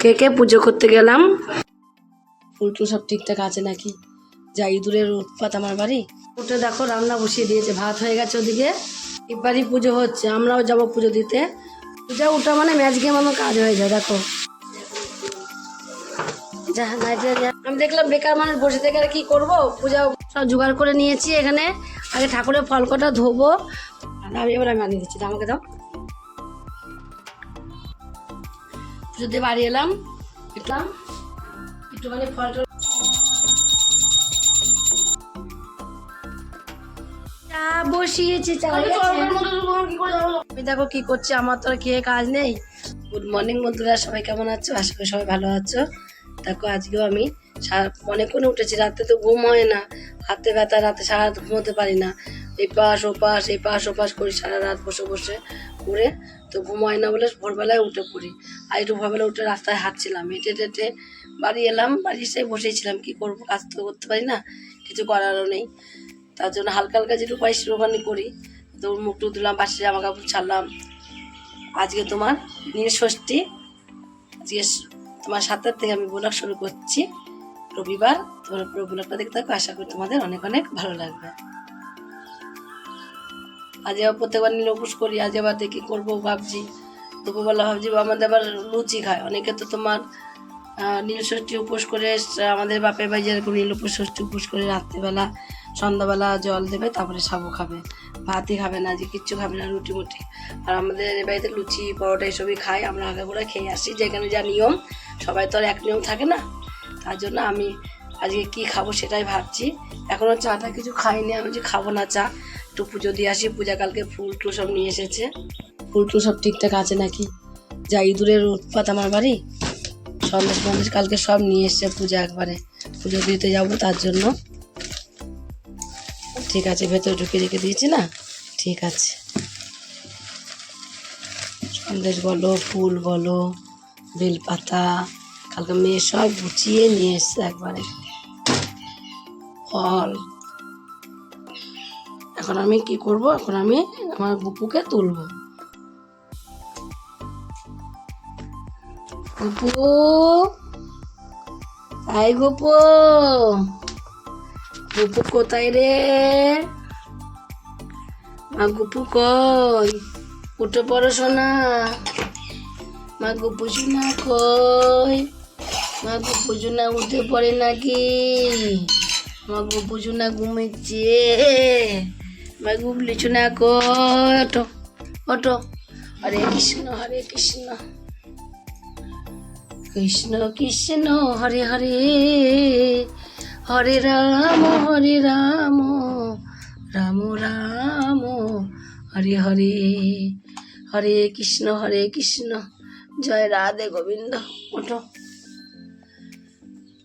কে পুজো করতে গেলাম? ফুল টুল সব ঠিকঠাক আছে নাকি? যা ইঁদুরের উৎপাত আমার বাড়ি। উঠে দেখো, রান্না বসিয়ে দিয়েছে, ভাত হয়ে গেছে ওদিকে। এবারই পুজো হচ্ছে, আমরাও যাব পুজো দিতে। পূজা উঠা মানে ম্যাচ গেম আমার কাজ হয়ে যায়, দেখো। আমি দেখলাম বেকার মানুষ বসে থেকে কি করব? পূজা সব জোগাড় করে নিয়েছি এখানে। আগে ঠাকুরের ফল কটা ধোবো আমি এবার আমি আনিয়ে দিচ্ছি আমাকে দাও। দিয়ে বাড়ি এলাম দেখলাম একটুখানি ফল চা বসিয়েছি চা দেখো কি করছি আমার তো খেয়ে কাজ নেই। গুড মর্নিং বন্ধুরা সবাই কেমন আছো? আশা করি সবাই ভালো আছো। দেখো আজকেও আমি সারা- অনেকক্ষণ উঠেছি রাতে তো ঘুম হয় না। হাতে ব্যথা রাতে সারা রাত ঘুমোতে পারি না। এই পাশ ও পাশ এই পাশ ও পাশ করি সারা রাত বসে বসে করে তো ঘুম হয় না বলে ভোরবেলায় উঠে পড়ি। আর একটু ভোরবেলা উঠে রাস্তায় হাঁটছিলাম। হেঁটে হেঁটে বাড়ি এলাম। বাড়ি এসে বসেছিলাম কি করব? কাজ তো করতে পারি না। কিছু করারও নেই। তার জন্য হালকা হালকা যেটুকু পাই সেটুখানি করি। তো মুখ টুক দিলাম বাসে জামা কাপড় ছাড়লাম। আজকে তোমার নীল ষষ্ঠী। আজকে তোমার সাতটার থেকে আমি ব্লগ শুরু করছি। রবিবার। তোমার পুরো ব্লগটা দেখতে থাকো। আশা করি তোমাদের অনেক অনেক ভালো লাগবে। আজ আবার প্রত্যেকবার নীল উপোস করি, আজ আবার দেখি করব ভাবছি। দুপুরবেলা ভাবছি আমাদের আবার লুচি খায়। অনেকে তো তোমার নীল ষষ্ঠী উপোস করে আমাদের বাপের বাড়ি যেরকম নীল উপোস ষষ্ঠী উপোস করে রাত্রিবেলা, সন্ধ্যাবেলা জল দেবে, তারপরে সাবু খাবে। ভাতই খাবে না যে কিচ্ছু খাবে না, রুটি মুটি। আর আমাদের এ বাড়িতে লুচি, পরোটা এসবই খাই আমরা আগে করে খেয়ে আসি, যেখানে যা নিয়ম। সবাই তো আর এক নিয়ম থাকে না। তার জন্য আমি আজকে কি খাব সেটাই ভাবছি। এখনও চাটা কিছু খাইনি। আমি যে খাব না চা। একটু পুজো দিয়ে আসি, পূজা কালকে ফুল টুল সব নিয়ে এসেছে। ফুল টুল সব ঠিকঠাক আছে নাকি? যা ইঁদুরের উৎপাত আমার বাড়ি, সন্দেশ ফন্দেশ কালকে সব নিয়ে এসছে পূজা একবারে। পুজো দিতে যাব তার জন্য। ঠিক আছে, ভেতরে ঢুকে রেখে দিয়েছি না? ঠিক আছে। সন্দেশ বলো, ফুল বলো, বেলপাতা, কালকে মেয়ে সব গুছিয়ে নিয়ে এসছে একবারে। ফল। এখন আমি কি করব? এখন আমি আমার গুপুকে তুলবো। গুপু! আই গুপু! গুপু কোথায় রে? মা গুপু কই? উঠে পড়ো শোনা মা গুপু শোনা কই? মা গুপু শোনা উঠে পড়ে নাকি? মা গুপু শোনা ঘুমিচ্ছে মা গুবলি শোনা কই ওঠো ওঠো হরে কৃষ্ণ হরে কৃষ্ণ কৃষ্ণ কৃষ্ণ হরে হরে হরে রাম হরে রাম রাম রাম হরে হরে হরে কৃষ্ণ হরে কৃষ্ণ জয় রাধে গোবিন্দ ওঠো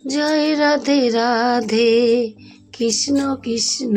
জয় রাধে রাধে কৃষ্ণ কৃষ্ণ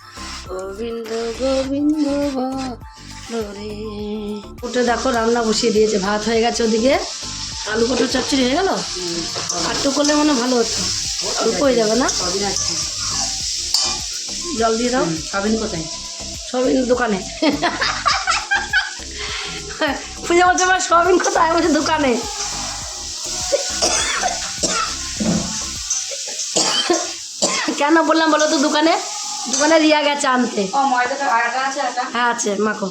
গোবিন্দ গোবিন্দ রে উঠে দেখো রান্না বসিয়ে দিয়েছে ভাত হয়ে গেছে ওদিকে। আলু পটল চচ্চড়ি হয়ে গেল? আটটু করলে মনে ভালো হতো। অল্প হয়ে যাবে না? জল দিয়ে দাও। সবিন কোথায়? সবিন দোকানে। পূজা বলছে আমার সবিন কোথায়? বলছে দোকানে। কেন বললাম বলো তো দোকানে? দোকানে রিয়া গেছে আনতে। হ্যাঁ আছে মাখো।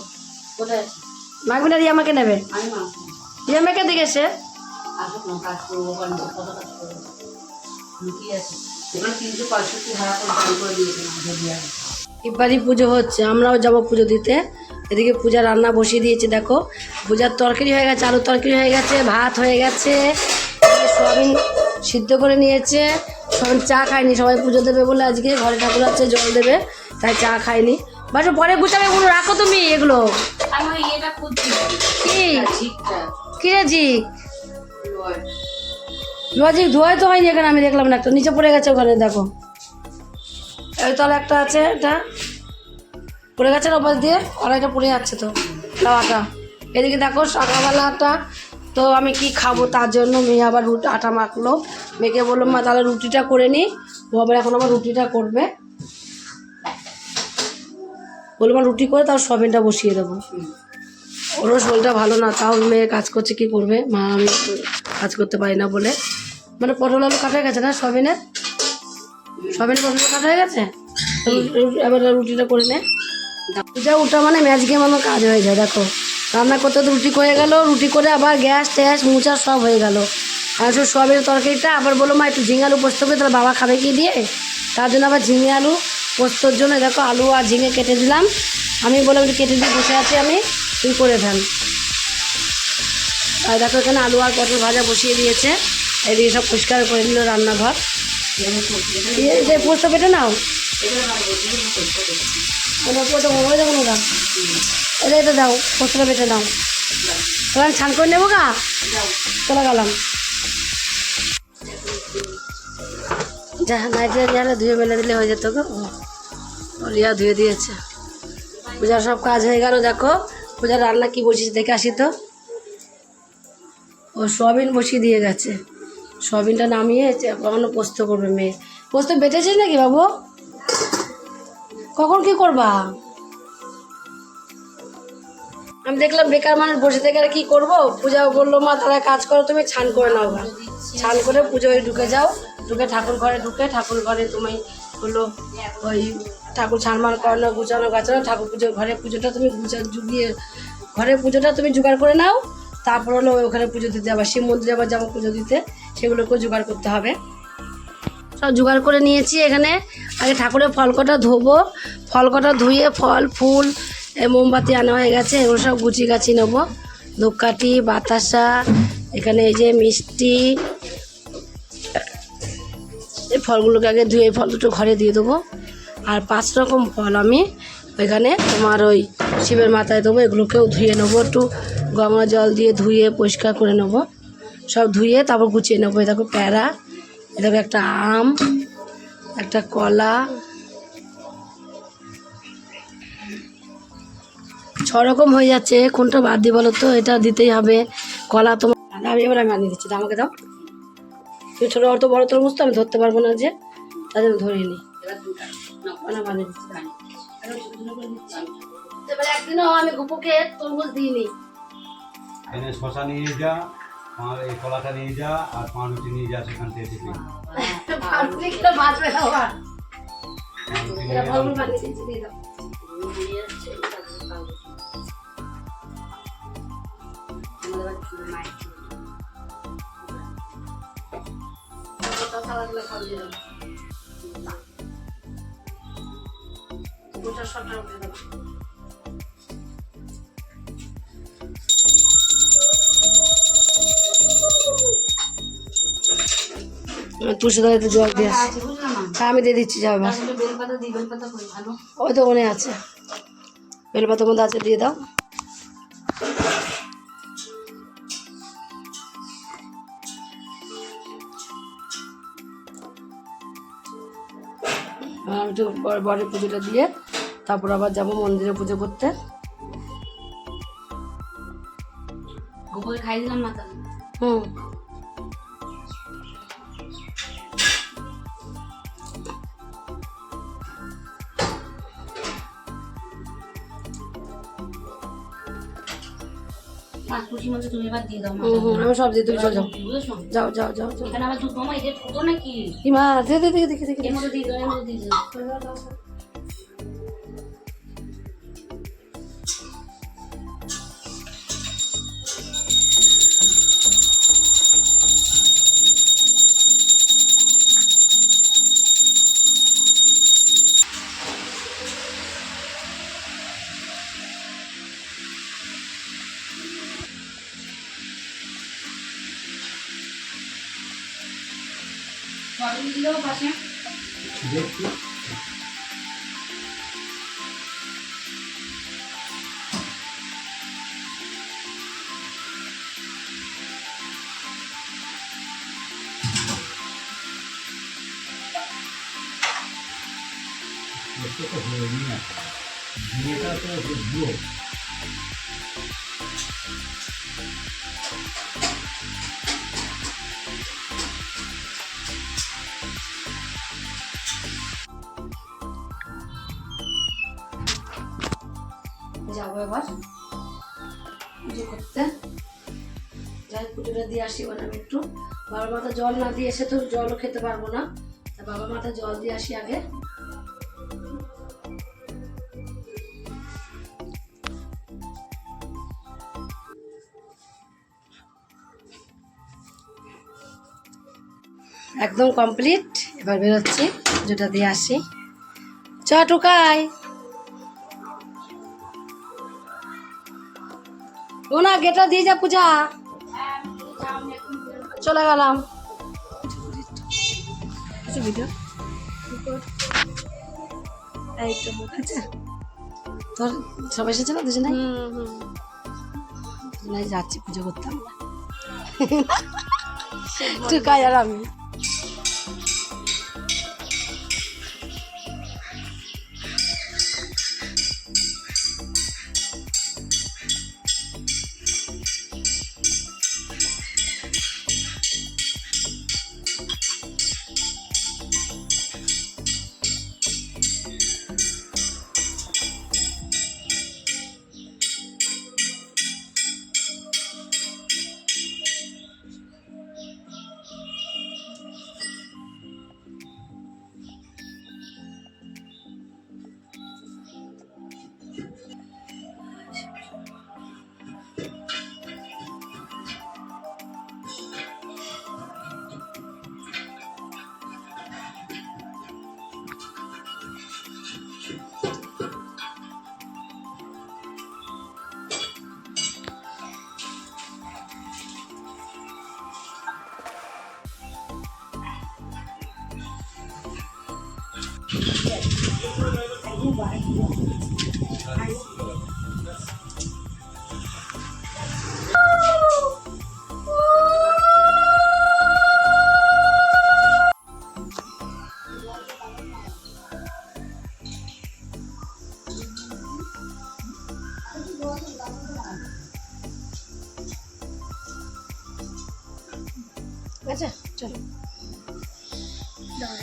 মাখবে না রিয়া আমাকে নেবে? রিয়া মেকে দিকে সে এবারই পুজো হচ্ছে আমরাও যাব পুজো দিতে। এদিকে পূজা রান্না বসিয়ে দিয়েছি দেখো। পূজার তরকারি হয়ে গেছে আলুর তরকারি হয়ে গেছে ভাত হয়ে গেছে। সোয়াবিন সিদ্ধ করে নিয়েছে। সবাই চা খায়নি সবাই পুজো দেবে বলে আজকে। ঘরে ঠাকুর আছে জল দেবে তাই চা খায়নি। বাট পরে গুছাবে এগুলো রাখো তুমি এগুলো। কি? কি রে লজিক ধোয়াই তো হয়নি এখানে আমি দেখলাম না একটা নিচে পড়ে গেছে ওখানে দেখো। এই তলে একটা আছে এটা। পড়ে গেছে না ওপাশ দিয়ে? কড়াইটা পড়ে যাচ্ছে তো তাওয়াটা এদিকে দেখো সকালবেলাটা তো আমি কি খাব তার জন্য মেয়ে আবার রুটি আটা মাখলো। মেয়েকে বলল মা তাহলে রুটিটা করে ও আবার এখন আমার রুটিটা করবে। বলল মা রুটি করে তাও সবিনটা বসিয়ে দেবো। ওরও শরীরটা ভালো না তাও মেয়ে কাজ করছে কি করবে? মা আমি কাজ করতে পারি না বলে। মানে পটল আলু কাটা গেছে না সবিনে সবিনে পটল কাটা হয়ে গেছে? এবার রুটিটা করে নে। পূজা ওটা মানে ম্যাজিকের আমার কাজ হয়ে যায় দেখো। রান্না করতে তো রুটি করে গেল, রুটি করে আবার গ্যাস, ট্যাস, মুচা সব হয়ে গেল। আর শুধু সবের তরকারিটা আবার বলো মা, একটু ঝিঙে আলু পোস্ত করে তাহলে বাবা খাবে কি দিয়ে? তার জন্য আবার ঝিঙে আলু পোস্তর জন্য দেখো আলু আর ঝিঙে কেটে দিলাম। আমি বললাম, একটু কেটে দিয়ে বসে আছি আমি, তুই করে ফেল। আর দেখো এখানে আলু আর পটল ভাজা বসিয়ে দিয়েছে। এদিকে সব পরিষ্কার করে দিল রান্নাঘর। পোস্ত পেটে নাও। ওটা ওটা ওই দেখুন ওটা এটা এটা দাও পোস্তটা পেটে নাও এবার ছান করে নেব গা? চলে গেলাম। যা নাইটে যারা ধুয়ে মেলে দিলে হয়ে যেত গো। রিয়া ধুয়ে দিয়েছে। পূজার সব কাজ হয়ে গেল, দেখো। পূজার রান্না কি বসিয়েছে দেখে আসি তো। ও সোয়াবিন বসিয়ে দিয়ে গেছে। সোয়াবিনটা নামিয়ে কখনো পোস্ত করবে মেয়ে। পোস্ত বেটেছিস নাকি বাবু? কখন কি করবা? আমি দেখলাম বেকার মানুষ বসে থেকে কি করব? পূজা বলল, মা, তারা কাজ করো, তুমি ছান করে নাও ছান করে পুজোয় ঢুকে যাও। ঢুকে ঠাকুর ঘরে ঢুকে ঠাকুর ঘরে তুমি হলো ওই ঠাকুর ছানমান করানো, গুছানো, গাছানো, ঠাকুর পুজোর ঘরে পুজোটা তুমি গুছা, জুগিয়ে, ঘরে পুজোটা তুমি জোগাড় করে নাও। তারপর হলো ওখানে পুজো দিতে আবার শিব মন্দিরে আবার যাব পুজো দিতে। সেগুলোকেও জোগাড় করতে হবে। সব জোগাড় করে নিয়েছি এখানে। আগে ঠাকুরের ফল কটা ধোবো। ফল কটা ধুয়ে ফল, ফুল মোমবাতি আনা হয়ে গেছে, এগুলো সব গুছি গাছি নেব। ধূপকাঠি, বাতাসা, এখানে এই যে মিষ্টি। এই ফলগুলোকে আগে ধুয়ে ফল দুটো ঘরে দিয়ে দেবো। আর পাঁচ রকম ফল আমি ওইখানে তোমার ওই শিবের মাথায় দেবো, এগুলোকেও ধুয়ে নেব। একটু গঙ্গা জল দিয়ে ধুয়ে পরিষ্কার করে নেব। সব ধুয়ে তারপর গুছিয়ে নেব। দেখো প্যারা দেখো একটা আম, একটা কলা ছ রকম হয়ে যাচ্ছে। কোনটা বাদ দিই বলো তো? এটা দিতেই হবে। কলা তোমার আমি এবার আমি আনিয়ে দিচ্ছি আমাকে দাও। তুমি ছোটো অত বড় তরমুজ তো আমি ধরতে পারব না যে। তাই জন্য ধরে নি এবার দুটা। না বানিয়ে বানিয়ে দিচ্ছি বানিয়ে দিচ্ছি। এখন ছোট ছোট করে দিচ্ছি আমি। এবার একদিনও আমি গুপুকে তরমুজ দিইনি। শশা নিয়ে যা। এই কলাটা নিয়ে যা আর পাউরুটি নিয়ে যা সেখান থেকে টিফিন আপনি কিনা বাঁচবে না পাউরুটি এটা যা। ফলমূল বানিয়ে দিচ্ছি দিয়ে দাও নিয়ে এসছে, তারপরে খাব। তুলসী দলে জল দিয়ে আসি। হ্যাঁ আমি দিয়ে দিচ্ছি যাবে ওই তো মনে আছে। বেলপাতার মধ্যে আছে দিয়ে দাও। আমি একটু বড়- বড় পুজোটা দিয়ে তারপর আবার যাব মন্দিরে পুজো করতে। গোপাল খাই দিলাম না হুম। পাঁচ খুশির মধ্যে তুমি এবার দিয়ে দাও আমি সব দিয়ে তুমি চল যাও যাও যাও যাও যাও। এখানে আবার দুধ মামা এটা ছোট নাকি? কি মা দেখে দেখে দেখে দেখে এর মধ্যে দিয়ে দাও এর মধ্যে দিয়ে দাও। গরমগুলো পাশে দেখি তো হয়ে নিয়ে এটা তো হলো যাব এবার। পুজো করতে। যাই, পুজোটা দিয়ে আসি এবার আমি একটু। বাবার মাথা জল না দিয়ে এসে তো জলও খেতে পারব না। তা বাবার মাথা জল দিয়ে আসি আগে। একদম কমপ্লিট। এবার বেরোচ্ছি, পুজোটা দিয়ে আসি। চ, টুকাই। না গেটটা দিয়ে যা পূজা। চলে গেলাম। কিছু ভিডিও এই তো আছে তোর সবাই এসেছে না দুজনে? যাচ্ছি পুজো করতাম টুকাই আর আমি। আচ্ছা চলো।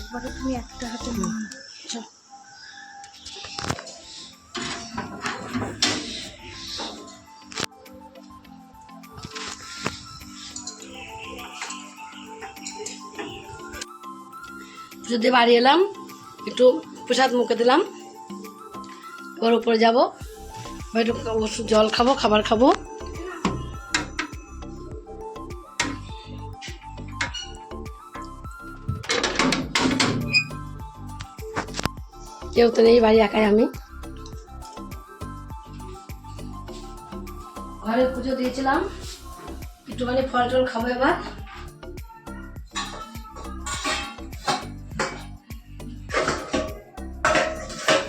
একবারে তুমি একটা হাতে চল। যদি বাড়ি এলাম একটু প্রসাদ মুখে দিলাম। ওর উপরে যাব একটু ওষুধ জল খাব খাবার খাব। কেউ তো নেই বাড়ি একাই আমি। ঘরে পুজো দিয়েছিলাম। একটুখানি ফল টল খাব এবার।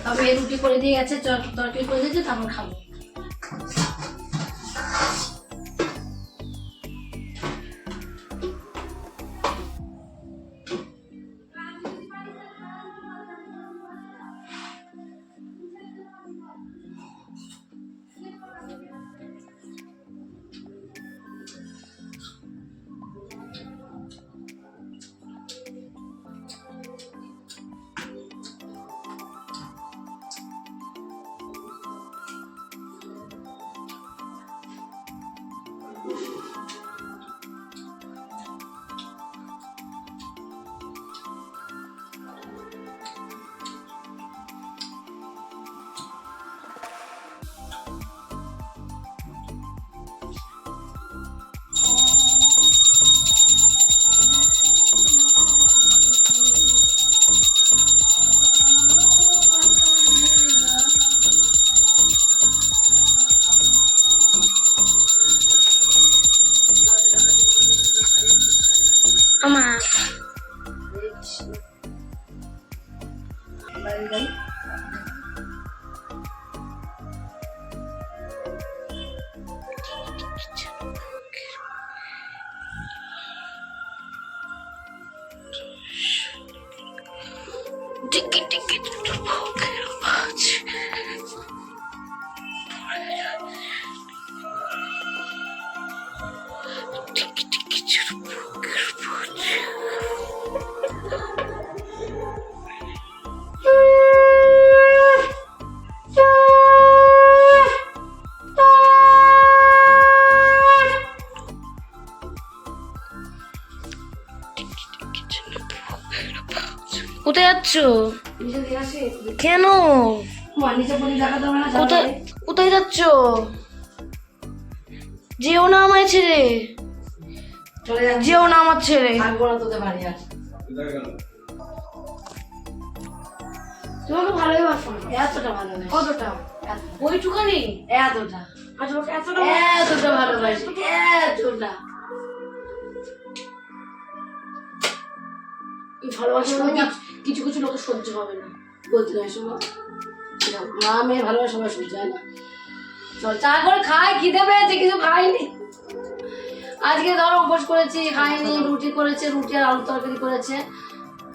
তবে রুটি করে দিয়ে গেছে তরকারি করে দিয়েছে, তারপর খাব। যাচ্ছ কেন? কোথায় কোথায় যাচ্ছ? যেও না আমায় ছেড়ে। যেও না আমার ছেড়ে। আর। তোমাকে ভালোই বাসো। এতটা ভালো না কতটা? ওইটুখানি? এতটা। আচ্ছা তোমাকে এতটা এতটা ভালোবাসি। এতটা ভালোবাসা কিছু- কিছু লোকের সহ্য হবে না। বলতে না শোনো মা মেয়ে ভালোবাসা সবাই সহ্য হয় না। চল চা করে খাই খিদে পেয়েছে কিছু খাইনি। আজকে ধরো উপোস করেছি খাইনি রুটি করেছে রুটি আর আলু তরকারি করেছে।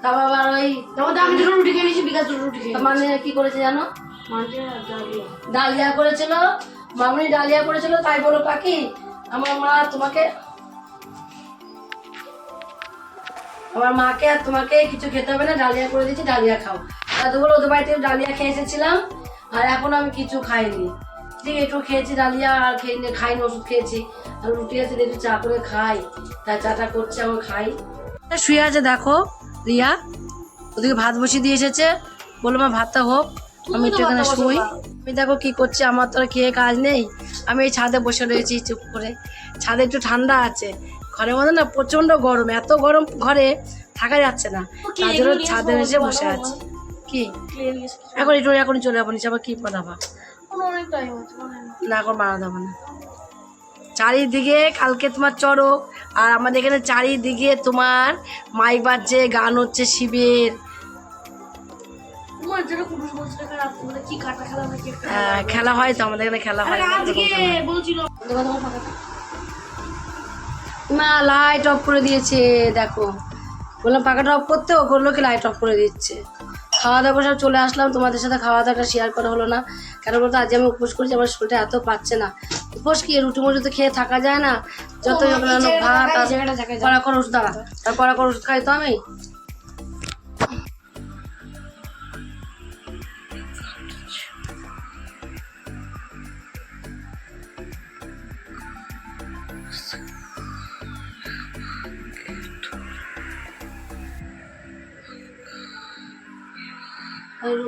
তারপর আবার ওই তোমাদের আমি দুটো রুটি খেয়ে নিয়েছি বিকাশ দুটো রুটি খেয়ে মানে কি করেছে জানো? ডালিয়া। ডালিয়া করেছিল মামনি ডালিয়া করেছিল তাই বলো পাখি আমার মা তোমাকে আমার মাকে আর তোমাকে কিছু খেতে হবে না ডালিয়া করে দিয়েছি ডালিয়া খাও। দাদু বলো ওদের বাড়িতে ডালিয়া খেয়ে এসেছিলাম আর এখন আমি কিছু খাইনি। ঠিক একটু খেয়েছি ডালিয়া আর খেয়ে নি- খাইনি ওষুধ খেয়েছি। আর রুটি আছে একটু চা করে খাই। তাই চাটা করছে আমার খাই। শুয়ে আছে দেখো রিয়া। ওদিকে ভাত বসিয়ে দিয়ে এসেছে। বলল মা ভাতটা হোক। আমি একটু এখানে শুই। আমি দেখো কি করছি আমার তো আর খেয়ে কাজ নেই। আমি এই ছাদে বসে রয়েছি চুপ করে। ছাদে একটু ঠান্ডা আছে। ঘরের মধ্যে না প্রচণ্ড গরম এত গরম ঘরে থাকা যাচ্ছে না। তার জন্য ছাদে এসে বসে আছি। কি? এখন একটু এখন চলে যাব নিচে আবার কি বানাবা? না এখন বানাতে হবে না। চারিদিকে কালকে তোমার চড়ক আর আমাদের এখানে চারিদিকে তোমার মাইক বাজছে গান হচ্ছে শিবের। আহ, খেলা হয় তো আমাদের এখানে খেলা হয় না লাইট অফ করে দিয়েছে দেখো। বললাম পাখাটা অফ করতে? ও করল কি লাইট অফ করে দিচ্ছে। খাওয়া দাওয়া করে সব চলে আসলাম তোমাদের সাথে খাওয়া দাওয়াটা শেয়ার করা হলো না। কেন বলতো আজ আমি উপোস করছি আমার শরীরটা এত পাচ্ছে না। উপোস কি রুটি মুটি তো খেয়ে থাকা যায় না? যত ভাত আর কড়া করে ওষুধ দাঁড়া আর কড়া করে ওষুধ খাই তো আমি?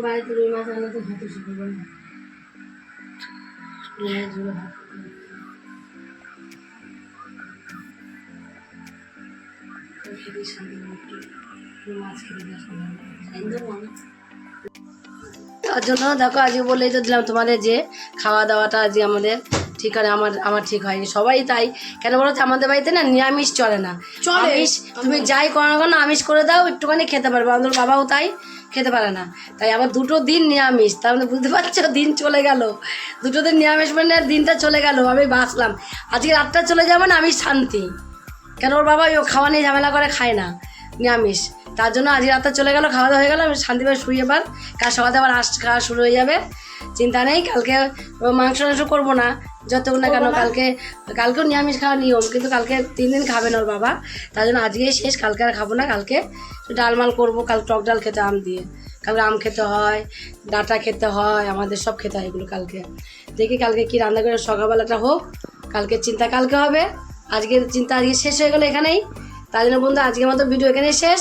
বাড়িতে রুই মাছ আনলে তো ভাত শুরু করে খেতে শান্তি মাছ খেতে দেওয়া তার জন্য দেখো আজকে বলেই তো দিলাম তোমাদের যে খাওয়া দাওয়াটা আজকে আমাদের ঠিক আছে আমার আমার ঠিক হয়নি। সবাই তাই। কেন বলো আমাদের বাড়িতে না নিরামিষ চলে না। চলে। আমিষ তুমি যাই করো না কেন আমিষ করে দাও একটুখানি খেতে পারবে। আমাদের বাবাও তাই। খেতে পারে না। তাই আবার দুটো দিন নিরামিষ, তার মানে বুঝতে পারছ? দিন চলে গেল। দুটো দিন নিরামিষ মানে দিনটা চলে গেল, আমি বাঁচলাম। আজকে রাতটা চলে যাবে না, আমি শান্তি। কেন ওর বাবা ও খাওয়া নিয়ে ঝামেলা করে খায় না, নিরামিষ। তার জন্য আজকে রাতটা চলে গেল খাওয়া দাওয়া হয়ে গেল আমি শান্তিভাবে শুয়ে এবার। কাল সকালে আবার আস খাওয়া শুরু হয়ে যাবে। চিন্তা নেই কালকে মাংস টাংস করব না যতক্ষণ না কেন কালকে কালকেও নিরামিষ খাওয়া নিয়ম কিন্তু কালকে তিন দিন খাবে না ওর বাবা। তার জন্য আজকেই শেষ কালকে আর খাব না কালকে একটু ডাল মাল করব কাল টক ডাল খেতে আম দিয়ে। কালকে আম খেতে হয় ডাঁটা খেতে হয় আমাদের সব খেতে হয় এগুলো কালকে। দেখি কালকে কি রান্না করে সকালবেলাটা হোক কালকে চিন্তা কালকে হবে। আজকের চিন্তা আজকে শেষ হয়ে গেলো এখানেই। তার জন্য বন্ধু আজকের মতো ভিডিও এখানেই শেষ।